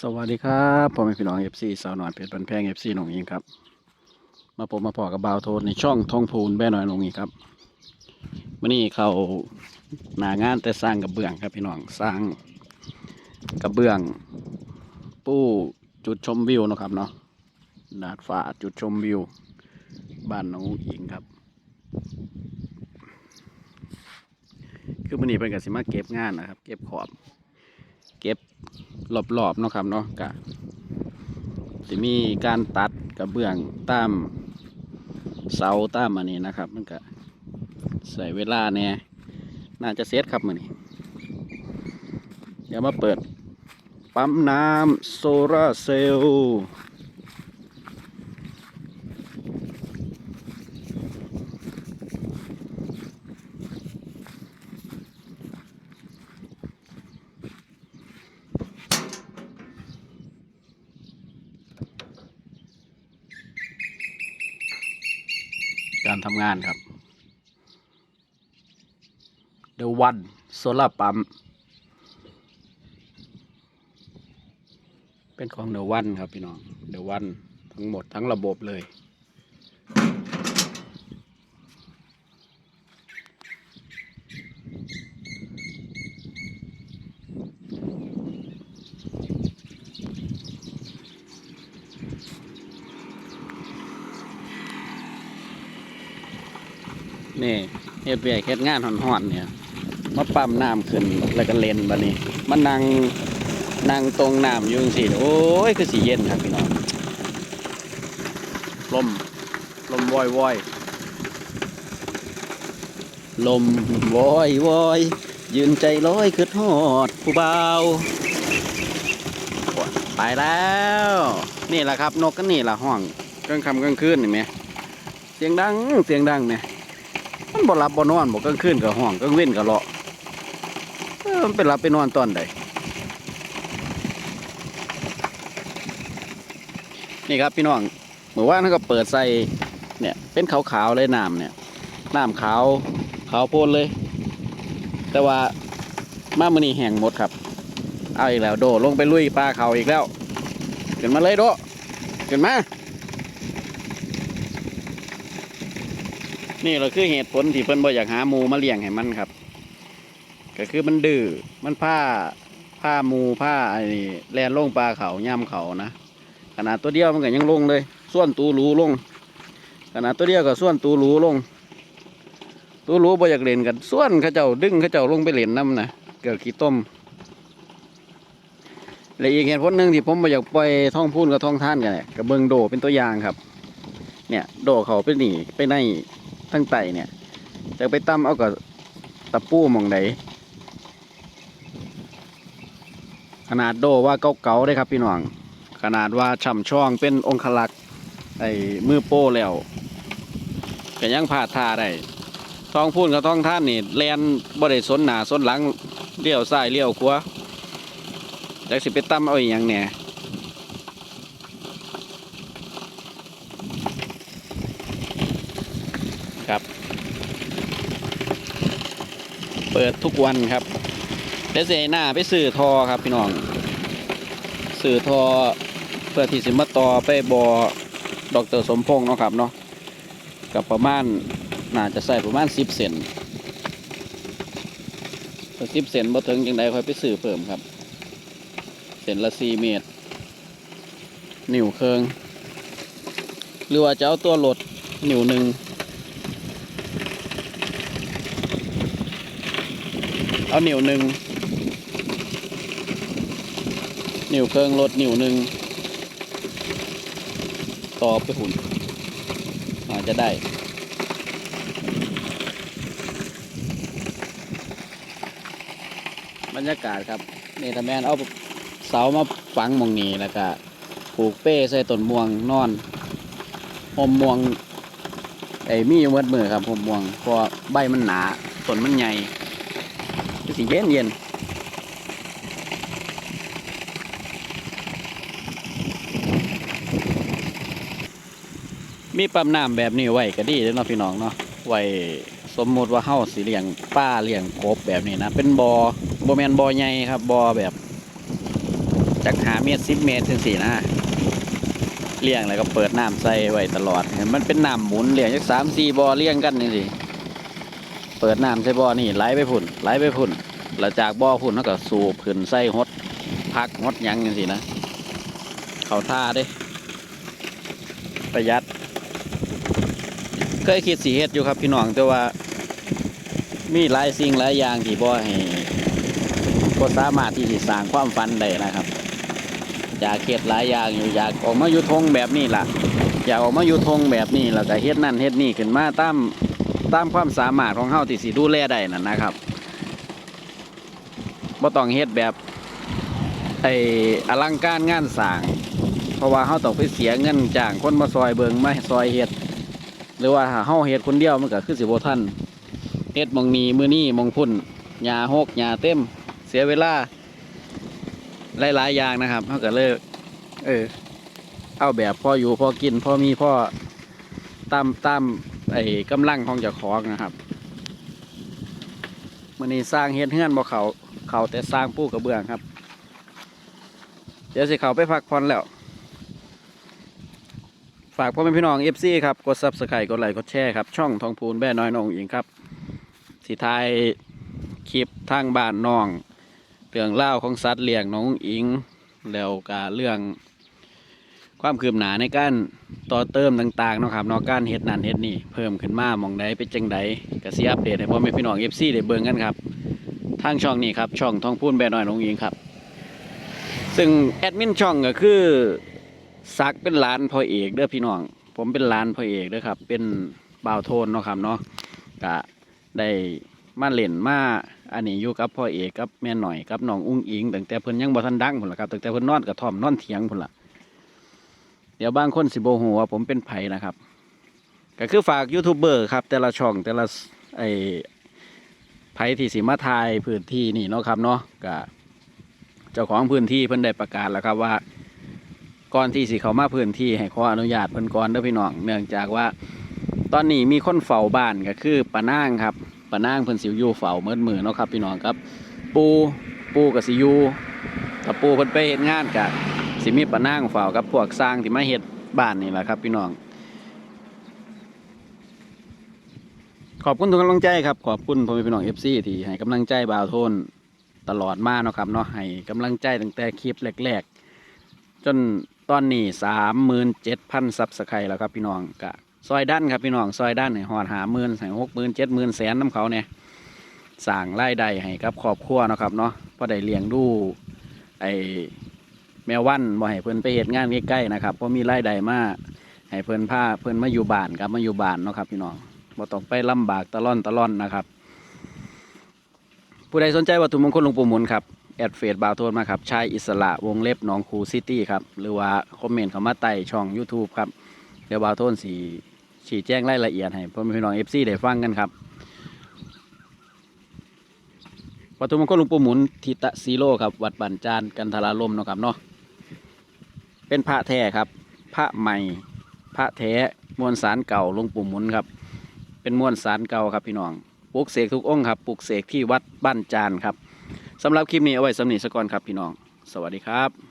สวัสดีครับพ่อแม่พี่น้องเอฟซีสาวหน่อยเพชรบันแพงเอฟซีหนองอิงครับ มาผมมาพอกับบ่าวโทนในช่องทองพูนแบ่หน่อยหนองอิงครับวันนี้เขาหนางานแต่สร้างกระเบื้องครับพี่น้องสร้างกระเบื้อง ปู้จุดชมวิวนะครับเนาะดาดฟ้าจุดชมวิว บ้านหน้องอิงครับ คือวันนี้เป็นกับสิมาเก็บงานนะครับ เก็บขอบ เก็บรอบๆเนาะครับเนาะกะจะมีการตัดกระเบื้องตามเสาตามอันนี้นะครับ มันก็ใส่เวลาเนี่ยน่าจะเซตครับมันนี้เดี๋ยวมาเปิด ปั๊มน้ำโซลาร์เซลล์ การทำงานครับ The One Solar Pump เป็นของ The One ครับพี่น้อง The One ทั้งหมดทั้งระบบเลย นี่เฮ็ดเวียกเฮ็ดงานห่อนๆเนี่ยมาปั๊มน้ำขึ้นแล้วก็เล่นบัดนี้มันนั่งนั่งตรงน้ำอยู่จังซี่โอ้ยคือสีเย็นครับพี่น้องลมลมวอยวอยลมวอยวอยยืนใจลอยคือทอดผู้เบาวโอ้ยไปแล้ว นี่แหละครับ นกก็นี่แหละห้องกลางค่ำกลางคืนนี่ไหมเสียงดังเสียงดังไหม มันบ่หลับบ่นอนบ่กลางคืนก็ห้องกลางเว้นก็เลาะเออมันเป็นหลับไปนอนตอนใดนี่ครับพี่น้องเมื่อวานเขาก็เปิดใส่เนี่ยเป็นขาวๆเลยน้ำเนี่ยน้ำขาวขาวโพลนเลย แต่ว่ามามื้อนี้แห้งหมดครับเอาอีกแล้วโดลงไปลุยปลาเขาอีกแล้วขึ้นมาเลยโดขึ้นมา นี่เราคือเหตุผลที่เพิ่นบ่อยากหาหมูมาเลี้ยงให้มันครับ ก็คือมันดื้อมันผ้าผ้าหมูผ้าไอ้นี่แลนลงปลาเขาย่ำเขานะขนาดตัวเดียวมันก็ยังลงเลยส่วนตูรูลงขนาดตัวเดียวก็ส่วนตูรูลง ตูรูบ่อยากเล่นกันส่วนเขาเจ้าดึงเขาเจ้าลงไปเล่นน้ำนะเกิดขี้ต้มและอีกเหตุผลหนึ่งที่ผมบ่อยากปล่อยท่องพูนกับท่องท่านกันเนี่ยกับเบิงโดเป็นตัวอย่างครับ เนี่ย โดเขาไปหนีไปใน ทั้งไตเนี่ยจะไปตั้มเอากับตะปูมองไหนขนาดโดว่าเก่าๆได้ครับพี่น้อง ขนาดว่าช่ำช่องเป็นองคลักษ์ไอ้มือโป้แล้วก็ยังพาทาได้ท้องพูนกับท้องท่านนี่แลนบ่ได้สนหนาสนหลังเลี้ยวซ้ายเลี้ยวขวาจากสิไปตั้มเอาอย่างเนี่ย เปิดทุกวันครับเดี๋ยวเสหน้าไปสื่อทอครับพี่น้องสื่อทอเพื่อที่สิมาต่อไปบอดอกเตอร์สมพงษ์เนาะครับเนาะกับประมาณน่าจะใส่ประมาณสิบเซนสิบเซนบ่ถึงจังใดค่อยไปสื่อเพิ่มครับเซนละสี่เมตรนิ้วเคืองหรือว่าจะเอาตัวโหลดนิ้วหนึ่ง เอาเหนิ้วหนึ่งเหนิ้วเครื่องรถเหนิ้วหนึ่งต่อไปหุ่นอาจจะได้บรรยากาศครับนี่ถ้าแมนเอาเสามาฝังมองนี้แล้วก็ผูกเป้ใส่ต้นม่วงนอนหมม่วงไอ้มีเมืดมือครับหมม่วงเพราะใบมันหนาต้นมันใหญ่ สิเย็นเย็นมีปั๊มน้ำแบบนี้ไว้ก็ดีเด้อเนาะพี่น้องเนาะไว้สมมุติว่าเฮาสิเลี้ยงป้าเลี้ยงกบแบบนี้นะ เป็นบอ่บ่แมนบ่อใหญ่ครับบ่อแบบจากหาเมตรสิบเมตรถึงสี่นะเลี้ยงแล้วก็เปิดน้ำใส่ไว้ตลอดเห็นมันเป็นน้ำหมุนเลี้ยงจากสามสี่บ่อเลี้ยงกันนี่สิเปิดน้ำใส่บ่อนี่ไหลไปพุ่นไหลไปพุ่น แล้วจากบ่อพุ่นแล้วก็สูบขึ้นใส่หดพักหดยังจังสินะ เขาท่าด้ประหยัด เคยคิดสีเฮ็ดอยู่ครับพี่น้องแต่ว่า มีหลายสิ่งหลายอย่างที่บ่ให้บ่สามารถที่จะสร้างความฝันได้นะครับ อยากเฮ็ดหลายอย่างอยู่อยากออกมาอยู่ทงแบบนี้ล่ะ อยากออกมาอยู่ทงแบบนี้แล้วก็เฮ็ดนั่นเฮ็ดนี่ขึ้นมาตามตามความสามารถของเฮาที่สิดูแลได้นั่นนะครับ บ่ต้องเฮ็ดแบบไอ้อลังการงานสร้าง เพราะว่าเฮาต้องไปเสียเงินจ้างคนมาซอยเบิงมาซอยเฮ็ดหรือว่าถ้าเฮาเฮ็ดคนเดียวมันก็คือสิบ่ทันเฮ็ดมองนี้มื้อนี้มองพุ่นหญ้าหกหญ้าเต็ม เสียเวลา หลายๆอย่างนะครับเฮาก็เลยเออเอาแบบพออยู่พอกินพอมีพอตามตามไอ้กำลังของเจ้าของนะครับมื้อนี้สร้างเฮ็ดเฮือนบ่เขา เขาแต่สร้างปูกระเบื้องครับ เดี๋ยวสิเขาไปพักผ่อนแล้ว ฝากพ่อแม่พี่น้องเอฟซีครับ กดซับสไครต์กดไลค์กดแชร์ครับ ช่องทองพูนแบ่น้อยน้องอิงครับสิทายคลิปทางบ้านน้อง เรื่องเล่าของสัตว์เลี้ยงน้องอิงแล้วก็เรื่องความคืบหน้าในการต่อเติมต่างๆนะครับนอกการเฮ็ดนั่นเฮ็ดนี่เพิ่มขึ้นมามองใดเป็นจังใดก็สิอัปเดตให้พ่อแม่พี่น้องเอฟซีได้เบิ่งกันครับ ทางช่องนี้ครับช่องทองพูนแบ่น้อยน้องอิงครับ ซึ่งแอดมินช่องก็คือซักเป็นหลานพ่อเอกเด้อพี่น้อง ผมเป็นหลานพ่อเอกเด้อครับ เป็นบ่าวโทนเนาะครับเนาะก็ได้มาเล่นมาอันนี้อยู่กับพ่อเอกกับแม่หน่อยกับน้องอุ้งอิงตั้งแต่เพิ่นยังบ่ทันดังพุ่นละครับตั้งแต่เพิ่นนอนกระท่อมนอนเถียงพุ่นละเดี๋ยวบางคนสิโบ่ฮู้ว่าผมเป็นไผนะครับ ก็คือฝากยูทูบเบอร์ครับ แต่ละช่องแต่ละไอ ผที่สิมาถ่ายพื้นที่นี่เนาะครับเนาะก็เจ้าของพื้นที่เพิ่นได้ประกาศแล้วครับว่าก่อนที่สิเขามาพื้นที่ให้ขออนุญาตเพิ่นก่อนเด้อพี่น้องเนื่องจากว่า ตอนนี้มีคนเฝ้าบ้านก็คือป้านางครับป้านางเพิ่นสิอยู่เฝ้าเมื่อมือเนาะครับพี่น้องครับ ปูปูกับสิอยู่ถ้าปูเพิ่นไปเฮ็ดงานก็สิมีป้านางเฝ้ากับพวกสร้างที่มาเฮ็ดบ้านนี่แหละครับ พี่น้อง ขอบคุณทุกกำลังใจครับ ขอบคุณพ่อแม่พี่น้อง FC ที่ให้กำลังใจบ่าวโทนตลอดมาเนาะครับเนาะให้กำลังใจตั้งแต่คลิปแรกๆ จนตอนนี้สามหมื่นเจ็ดพันซับสไครแล้วครับพี่น้องกะซอยด้านครับพี่น้องซอยด้านให้หอดหาหมื่นใส่หกหมื่นเจ็ดหมื่นแสนน้ำเขาเนี่ยสั่งรายได้ให้กับครอบครัวเนาะครับเนาะพอได้เลี้ยงดูไอแมววันบ่ให้เพิ่นไปเหตุงานใกล้ๆนะครับเพราะมีรายได้มาให้เพิ่นพาเพิ่นมาอยู่บ้านครับมาอยู่บ้านเนาะครับพี่น้อง บ่ต้องไปลำบากตะล่อนตะล่อนนะครับ ผู้ใดสนใจวัตถุมงคลหลวงปู่หมุนครับแอดเฟซบาวโทนมาครับชายอิสระวงเล็บหนองคูซิตี้ครับ หรือว่าคอมเมนต์เข้ามาใต้ช่อง YouTube ครับ เดี๋ยวบาวโทนสีชี้แจ้งรายละเอียดให้พ่อแม่พี่น้องเอฟซีได้ฟังกันครับวัตถุมงคลหลวงปู่หมุนทิตะซีโร่ครับ วัดบันจานกันทราลมเนาะครับเนาะเป็นพระแท้ครับ พระใหม่ พระแท้มวลสารเก่าหลวงปู่หมุนครับ เป็นมวลสารเก่าครับพี่น้องปลูกเสกทุกองค์ครับปลูกเสกที่วัดบ้านจานครับสำหรับคลิปนี้เอาไว้สำนีสกก่อนครับพี่น้อง สวัสดีครับ